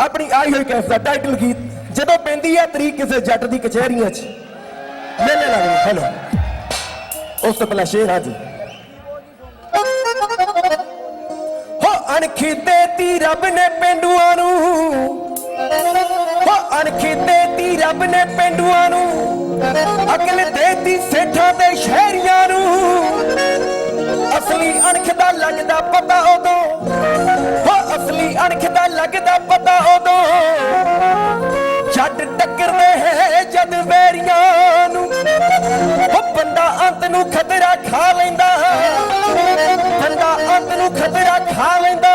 ਆਪਣੀ ਆਈ ਹੋਈ ਕੈਸ ਦਾ ਟਾਈਟਲ ਗੀਤ ਜਦੋਂ ਪੈਂਦੀ ਹੈ ਤਰੀਕ ਕਿਸੇ ਜੱਟ ਦੀ ਕਚਹਿਰੀਆਂ 'ਚ। ਮੇਲੇ ਲੱਗਦੇ ਹੈਲੋ। ਉਸ ਤੋਂ ਪਹਿਲਾਂ ਸ਼ੇਰ ਹਾਜੀ ਹੋ ਅਣਖੀ ਦੇਤੀ ਰੱਬ ਨੇ ਪਿੰਡੂਆਂ ਨੂੰ। ਹੋ ਅਣਖੀ ਦੇਤੀ ਰੱਬ ਨੇ ਪਿੰਡੂਆਂ ਨੂੰ। ਅਕਲ ਦੇਤੀ ਸੇਠਾਂ ਤੇ ਸ਼ਹਿਰੀਆਂ ਨੂੰ। ਅਸਲੀ ਅਣਖ ਦਾ ਲੱਗਦਾ ਪਤਾ ਉਦੋਂ ਹੋ ਲੱਗਦਾ ਪਤਾ ਉਦੋਂ ਛੱਡ ਟੱਕਰਦੇ ਹੈ ਜਦ ਵੈਰੀਆਂ ਨੂੰ। ਉਹ ਬੰਦਾ ਅੰਤ ਨੂੰ ਖਤਰਾ ਖਾ ਲੈਂਦਾ। ਬੰਦਾ ਅੰਤ ਨੂੰ ਖਤਰਾ ਖਾ ਲੈਂਦਾ।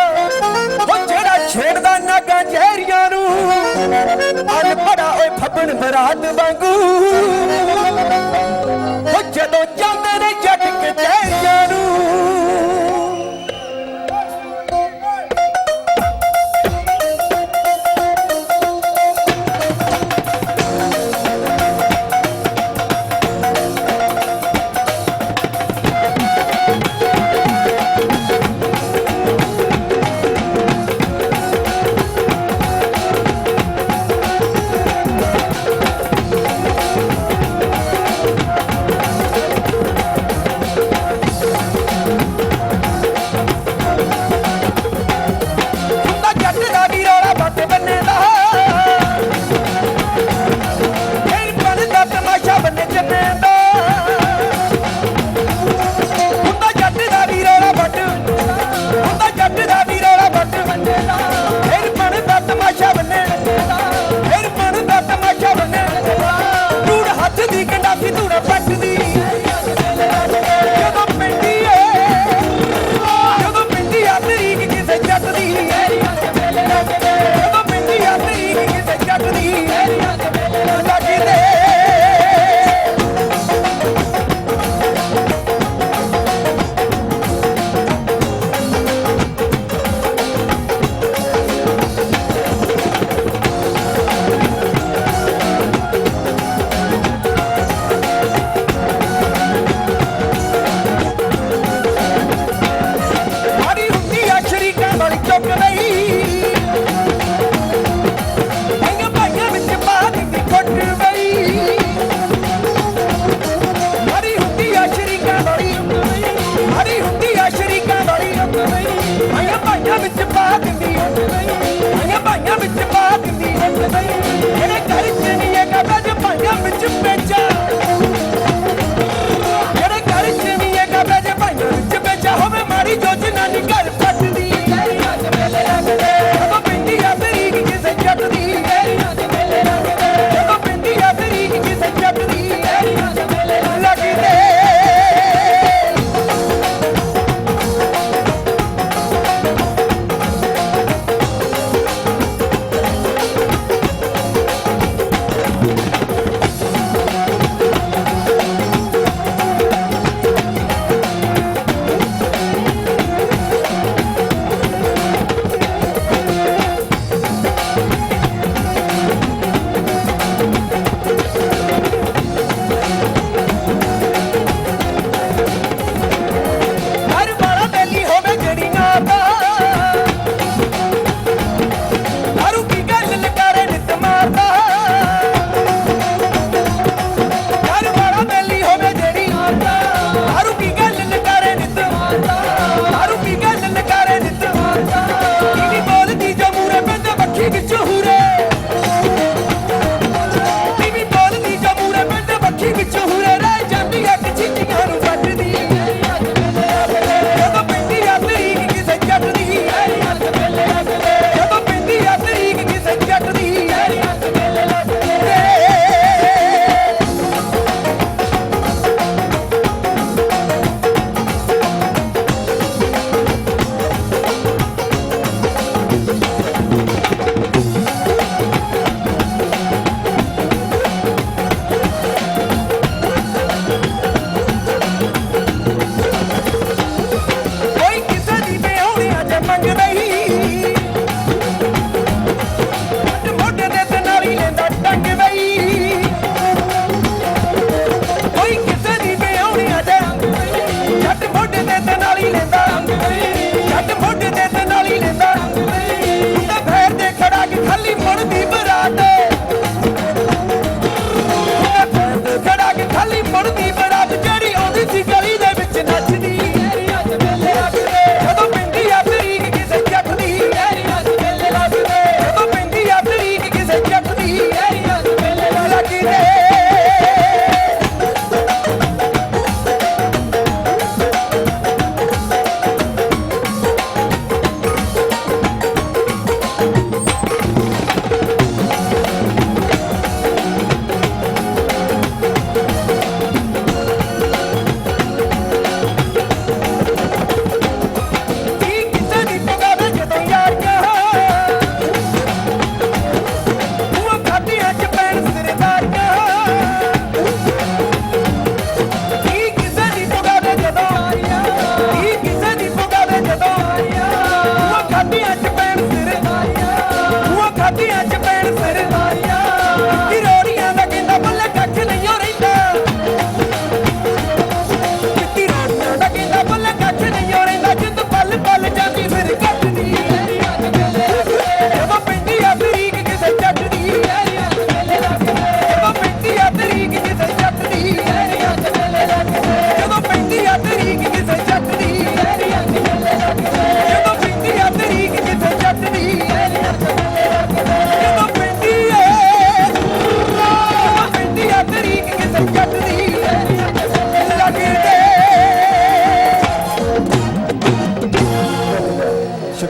ਉਹ ਜਿਹੜਾ ਛੇੜਦਾ ਨਾਗਾਂ ਜ਼ਹਿਰੀਆਂ ਨੂੰ ਅਨਪੜਾ ਓਏ ਫੱਬਣ ਬਰਾਤ ਵਾਂਗੂ। ਉਹ ਜਦੋਂ ਜਾਂਦੇ ਨੇ ਜੱਟ ਕਚਹਿਰੀਆਂ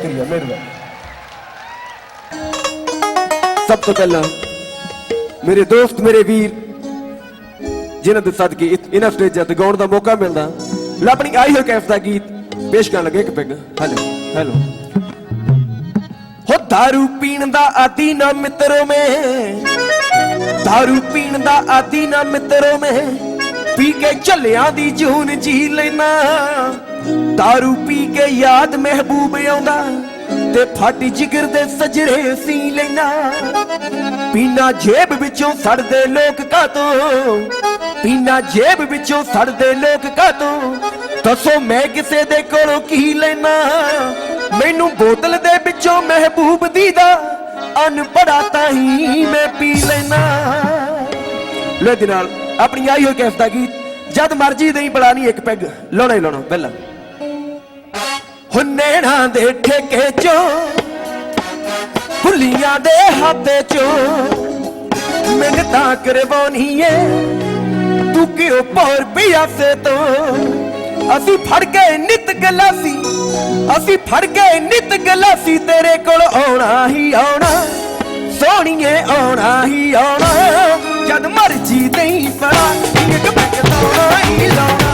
ਕਰੀਏ ਮਿਹਰਬਾਨੀ ਸਭ ਤੋਂ ਪਹਿਲਾਂ ਮੇਰੇ ਦੋਸਤ, ਮੇਰੇ ਵੀਰ, ਜਿਨ੍ਹਾਂ ਦੇ ਸਦਕੇ ਇਹਨਾਂ ਸਟੇਜਾਂ ਤੇ ਗਾਉਣ ਦਾ ਮੌਕਾ ਮਿਲਦਾ, ਮੈਂ ਆਪਣੀ ਆਈ ਹੋਈ ਕੈਫ ਦਾ ਗੀਤ ਪੇਸ਼ ਕਰਨ ਲੱਗਾ ਇੱਕ ਪਿੰਗ ਹੈਲੋ ਹੈਲੋ। ਹੋ दारू ਪੀਣ ਦਾ ਆਦੀ ਨਾ ਮਿੱਤਰੋ ਮੈਂ दारू ਪੀਣ ਦਾ ਆਦੀ ਨਾ ਮਿੱਤਰੋ ਮੈਂ, ਪੀ ਕੇ ਝੱਲਿਆਂ ਦੀ ਜੂਨ ਜੀ ਲੈਣਾ दारू ਪੀ ਕੇ ਯਾਦ ਮਹਿਬੂਬ ਆਉਂਦਾ ਤੇ ਫਟ ਜਿਗਰ ਦੇ ਸਜਰੇ ਸੀ ਲੈਣਾ ਪੀਣਾ ਜੇਬ ਵਿੱਚੋਂ ਸੜਦੇ ਲੋਕ ਕਾਤੋਂ ਪੀਣਾ ਜੇਬ ਵਿੱਚੋਂ ਸੜਦੇ ਲੋਕ ਕਾਤੋਂ ਦੱਸੋ ਮੈਂ ਕਿਸੇ ਦੇ ਕੋਲੋਂ ਕੀ ਲੈਣਾ ਮੈਨੂੰ ਬੋਤਲ ਦੇ ਵਿੱਚੋਂ ਮਹਿਬੂਬ ਦੀ ਦਾ ਅਨਪੜਾ ਤਾਂ ਹੀ ਮੈਂ ਪੀ ਲੈਣਾ ਲੈ ਦੇ ਨਾਲ ਆਪਣੀ ਆਈ ਹੋਈ ਕੈਫ ਦਾ ਗੀਤ ਜਦ ਮਰਜ਼ੀ ਨਹੀਂ ਬੁਲਾਣੀ ਇੱਕ ਪੈਗ ਲਾਉਣਾ ਹੀ ਲਾਉਣਾ ਪਹਿਲਾਂ ਹੁਨੇਣਾ ਦੇ ਠੇਕੇ ਚੋਂ ਹੁਲੀਆਂ ਦੇ ਹੱਥੇ ਚੋਂ। ਮਿੰਨਤਾਂ ਕਰਵਾਉਣੀ ਏ, ਤੂੰ ਕਿਉਂ ਪੌਰ ਪਿਆਸੇ ਤੋਂ? ਅਸੀਂ ਫੜ ਗਏ ਨਿਤ ਗਲਾਸੀ, ਅਸੀਂ ਫੜ ਗਏ ਨਿਤ ਗਲਾਸੀ, ਤੇਰੇ ਕੋਲ ਆਉਣਾ ਹੀ ਆਉਣਾ, ਸੋਹਣੀਏ ਆਉਣਾ ਹੀ ਆਉਣਾ। ਜਦ ਮਰਜ਼ੀ ਨਹੀਂ ਫੜਾ, ਇੱਕ ਪੈਗ ਲਾਉਣਾ ਹੀ ਲਾਉਣਾ।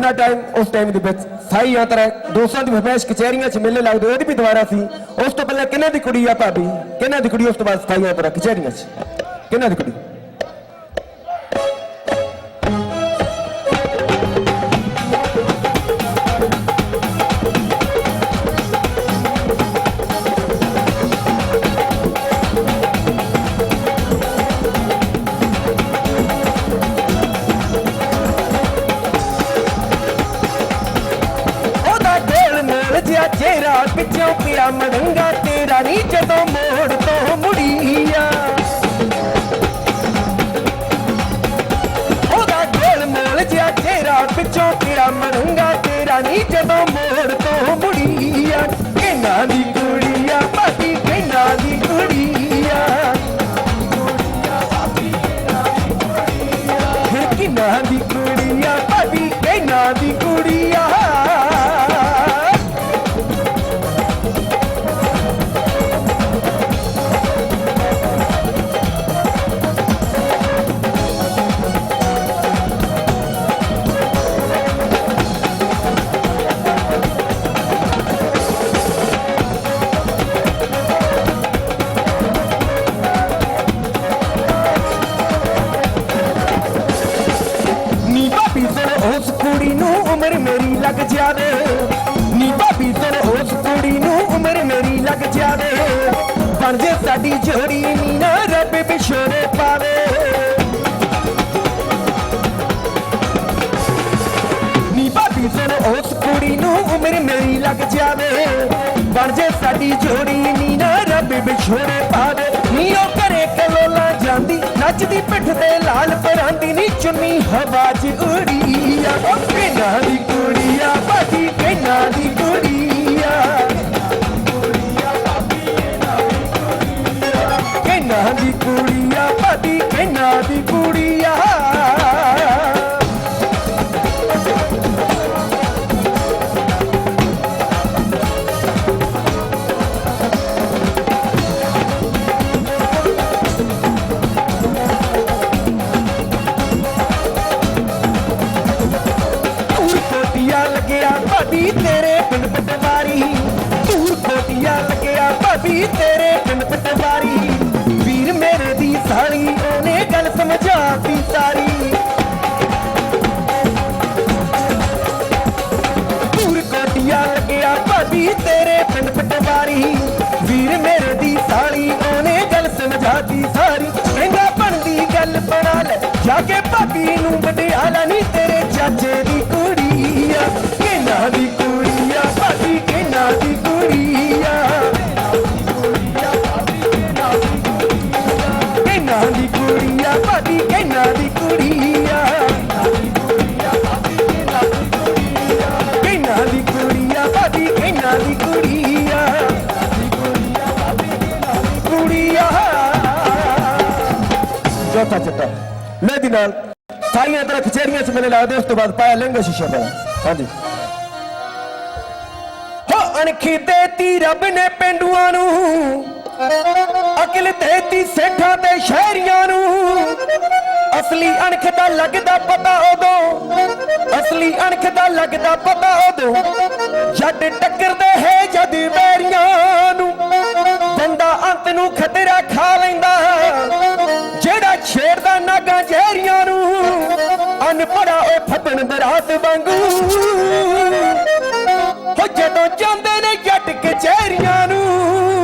ਜਿੰਨਾ ਟਾਈਮ ਉਸ ਟਾਈਮ ਦੇ ਵਿੱਚ ਸਾਈ ਯਾਤਰਾ ਦੋਸਤਾਂ ਦੀ ਫਰਮਾਇਸ਼, ਕਚਹਿਰੀਆਂ 'ਚ ਮੇਲੇ ਲੱਗਦੇ ਉਹਦੀ ਵੀ ਦੁਬਾਰਾ ਸੀ, ਉਸ ਤੋਂ ਪਹਿਲਾਂ ਕਿਹਨਾਂ ਦੀ ਕੁੜੀ ਆ ਭਾਬੀ? ਕਿਹਨਾਂ ਦੀ ਕੁੜੀ? ਉਸ ਤੋਂ ਬਾਅਦ ਸਾਈ ਯਾਤਰਾ ਕਚਹਿਰੀਆਂ 'ਚ। ਕਿਹਨਾਂ ਦੀ ਕੁੜੀ? ਮੜੰਗਾ ਤੇਰਾ ਨਹੀਂ ਜਦੋਂ ਨੱਚਦੀ ਪਿੱਠ ਤੇ ਲਾਲ ਪਰਾਂਦੀ ਨੀ ਚੁੰਨੀ ਹਵਾ 'ਚ ਉੜੀ। ਕੇ ਭਾਬੀ ਨੂੰ ਵਡਿਆਲਾ ਨਹੀਂ ਤੇਰੇ ਚਾਚੇ ਦੀ। ਲਹਿਦੀ ਨਾਲ ਸਾਰੀਆਂ ਤਰ੍ਹਾਂ ਕਚਹਿਰੀਆਂ 'ਚ ਮੈਨੂੰ ਲੱਗਦੇ ਉਸ ਤੋਂ ਬਾਅਦ ਪਾਇਆ ਲਹਿੰਗਾ ਸ਼ੀਸ਼ਾ ਪਾਇਆ। ਹਾਂਜੀ। ਹੋ ਅਣਖੀ ਦੇਤੀ ਰੱਬ ਨੇ ਪਿੰਡੂਆਂ ਨੂੰ ਅਕਲ ਦੇਤੀ ਸੇਠਾਂ ਤੇ ਸ਼ਹਿਰੀਆਂ ਨੂੰ। ਅਸਲੀ ਅਣਖ ਦਾ ਲੱਗਦਾ ਪਤਾ ਉਦੋਂ। ਅਸਲੀ ਅਣਖ ਦਾ ਲੱਗਦਾ ਪਤਾ ਉਦੋਂ। ਜੱਟ ਟੱਕਰਦੇ ਹੈ ਜਦ ਬੈਰੀਆਂ ਨੂੰ। ਬੰਦਾ ਅੰਤ ਨੂੰ ਖਤਰਾ ਖਾ ਲੈਂਦਾ। ਜਿਹੜਾ ਛੇੜਦਾ ਨਾਗਾ ਜ਼ਹਿਰੀਆਂ ਨੂੰ। ਅਨਪੜਾ ਉਹ ਫੱਟਣ ਬਰਾਤ ਵਾਂਗੂ। ਹੋ ਜਦੋਂ ਜਾਂਦੇ ਨੇ ਜੱਟ ਕਚਹਿਰੀਆਂ ਨੂੰ।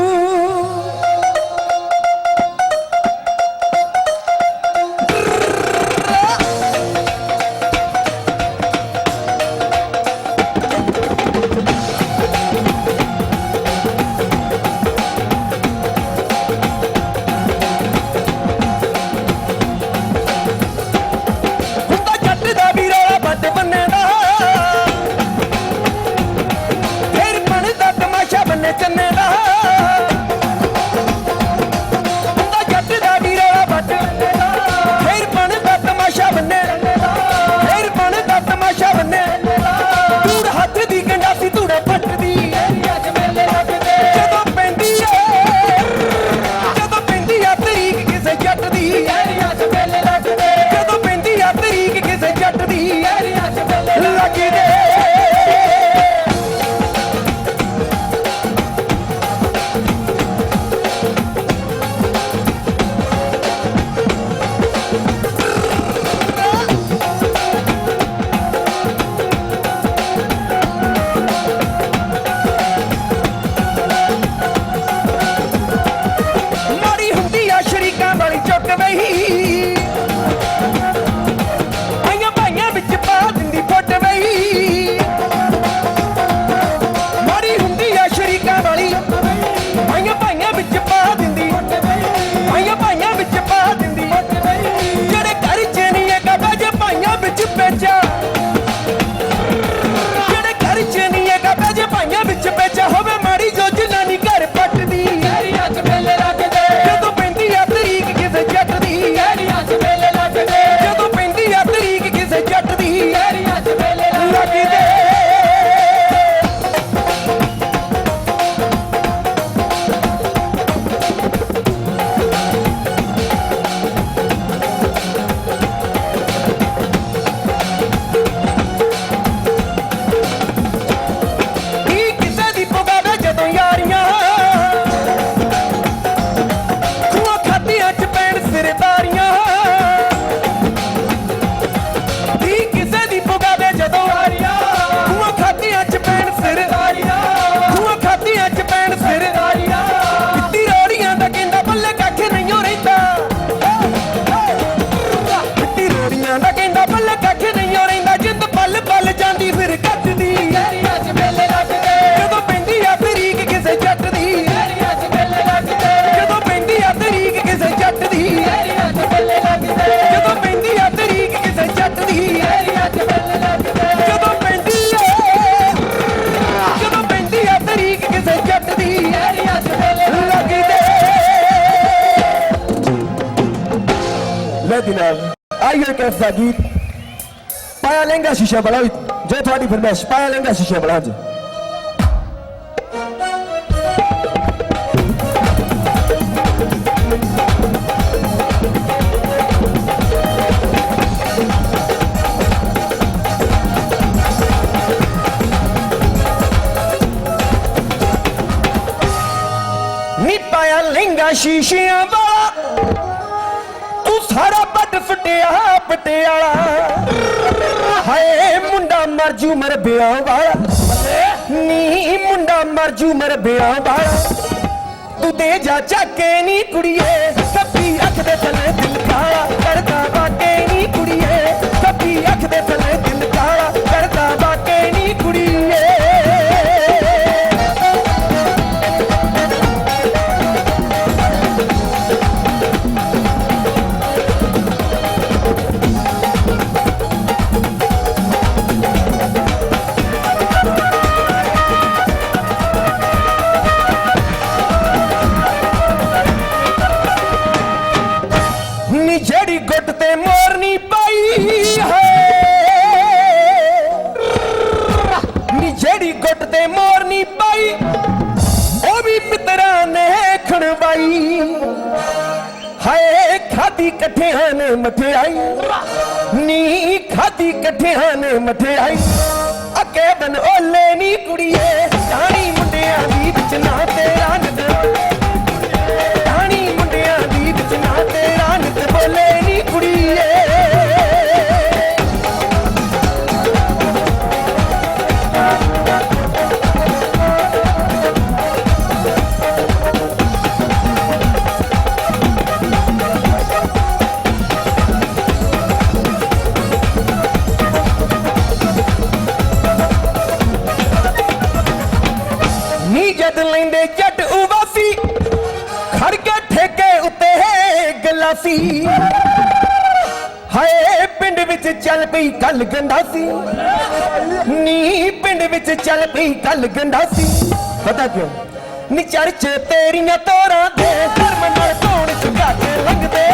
ਦਾ ਗੀਤ ਪਾਇਆ ਲਹਿੰਗਾ ਸ਼ੀਸ਼ਾ ਬੜਾ ਵੀ ਜੋ ਤੁਹਾਡੀ ਫਰਮਾਇਸ਼ ਪਾਇਆ ਲਹਿੰਗਾ ਸ਼ੀਸ਼ਾ ਬੜਾ ਜੀ ਨੀ ਪਾਇਆ ਲਹਿੰਗਾ ਸ਼ੀਸ਼ਿਆਂ ਵਾਲਾ ਤੂੰ ਸਾਰਾ ਬੱਡ ਫਟਿਆ ਪਟਿਆਲਾ ਹਾਏ, ਮੁੰਡਾ ਮਰ ਜੂ ਮਰ ਬਿਆ ਵਾਲਾ। ਨੀ, ਮੁੰਡਾ ਮਰ ਜੂ ਮਰ ਬਿਆ ਵਾਲਾ। ਤੂੰ ਦੇ ਜਾ ਚੱਕੇ ਨੀ ਕੁੜੀਏ ਕੱਪੀ ਅੱਖ ਦੇ ਥੱਲੇ ਦਿਲ ਖਾਦੀ ਇਕੱਠਿਆਂ ਨੇ ਮਠਿਆਈ ਨੀ ਖਾਦੀ ਇਕੱਠਿਆਂ ਨੇ ਮਠਿਆਈ ਅੱਕੇ ਬਨ ਓਲੇ ਨੀ ਕੁੜੀਏ, ਜਾਣੀ ਮੁੰਡਿਆਂ ਦੀ ਵਿੱਚ ਨਾ ਤੇਰਾ ਨੀ ਲੈਂਦੇ ਜੱਟ ਉਵਾਸੀ, ਖੜ ਕੇ ਠੇਕੇ ਉੱਤੇ ਗਲਾਸੀ। ਹਾਏ, ਪਿੰਡ ਵਿੱਚ ਚੱਲ ਪਈ ਗੱਲ ਗੰਡਾਸੀ। ਨੀ ਪਿੰਡ ਵਿੱਚ ਚੱਲ ਪਈ ਗੱਲ ਗੰਡਾਸੀ। ਪਤਾ ਕਿਉਂ? ਨੀ ਚਰਚ ਤੇਰੀਆਂ ਤੋਰਾਂ ਦੇ ਧਰਮ ਨਾਲ ਕੌਣ ਝੁਕਾ ਕੇ ਲੰਘਦੇ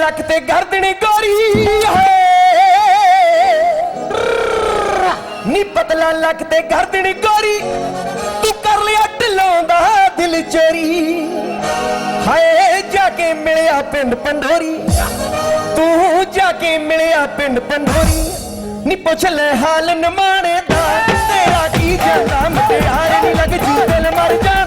ਲੱਕ ਤੇ ਗਰਦਨ ਗੋਰੀ ਹੈ ਨੀ ਪਤਲਾ ਲੱਕ ਤੇ ਗਰਦਣੀ ਗੋਰੀ, ਤੂੰ ਕਰ ਲਿਆ ਢਿੱਲੋਂ ਦਾ ਦਿਲ ਚੋਰੀ। ਹਾਏ, ਜਾ ਕੇ ਮਿਲਿਆ ਪਿੰਡ ਪੰਡੋਰੀ। ਤੂੰ ਜਾ ਕੇ ਮਿਲਿਆ ਪਿੰਡ ਪੰਡੋਰੀ। ਨੀ ਪੁੱਛ ਲੈ ਹਾਲ ਨਮਾਣੇ ਦਾ, ਤੇਰਾ ਕੀ ਜਾਂਦਾ, ਮਟਿਆਰੇ ਨੀ ਲੱਗ ਜੂ, ਦਿਲ ਮਰ ਜਾਣ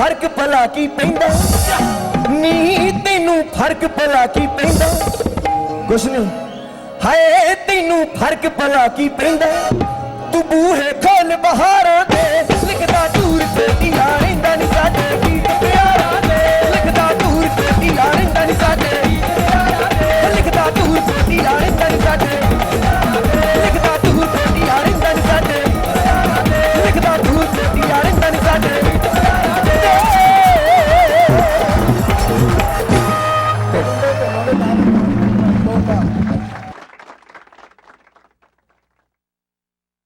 ਫ਼ਰਕ ਪਲਾ ਕੀ ਪੈਂਦਾ? ਨੀ, ਤੈਨੂੰ ਫ਼ਰਕ ਪਲਾ ਕੀ ਪੈਂਦਾ? ਕੁਛ ਨਹੀਂ ਹਾਏ, ਤੈਨੂੰ ਫ਼ਰਕ ਪਲਾ ਕੀ ਪੈਂਦਾ? ਤੂੰ ਬੂਹੇ ਖੋਲ ਬਹਾਰਾਂ ਦੇ, ਲਿਖਦਾ ਦੂਰ ਤੇ ਦੀਨਾ ਰਹਿੰਦਾ ਨਹੀਂ ਸਾਡੇ ਗੀਤ ਪਿਆਰਾਂ ਦੇ। ਲਿਖਦਾ ਦੂਰ ਤੇ ਦੀਨਾ ਰਹਿੰਦਾ ਨਹੀਂ ਸਾਡੇ ਗੀਤ ਪਿਆਰਾਂ ਦੇ। ਲਿਖਦਾ ਦੂਰ ਤੇ ਦੀਨਾ ਰਹਿੰਦਾ ਨਹੀਂ ਸਾਡੇ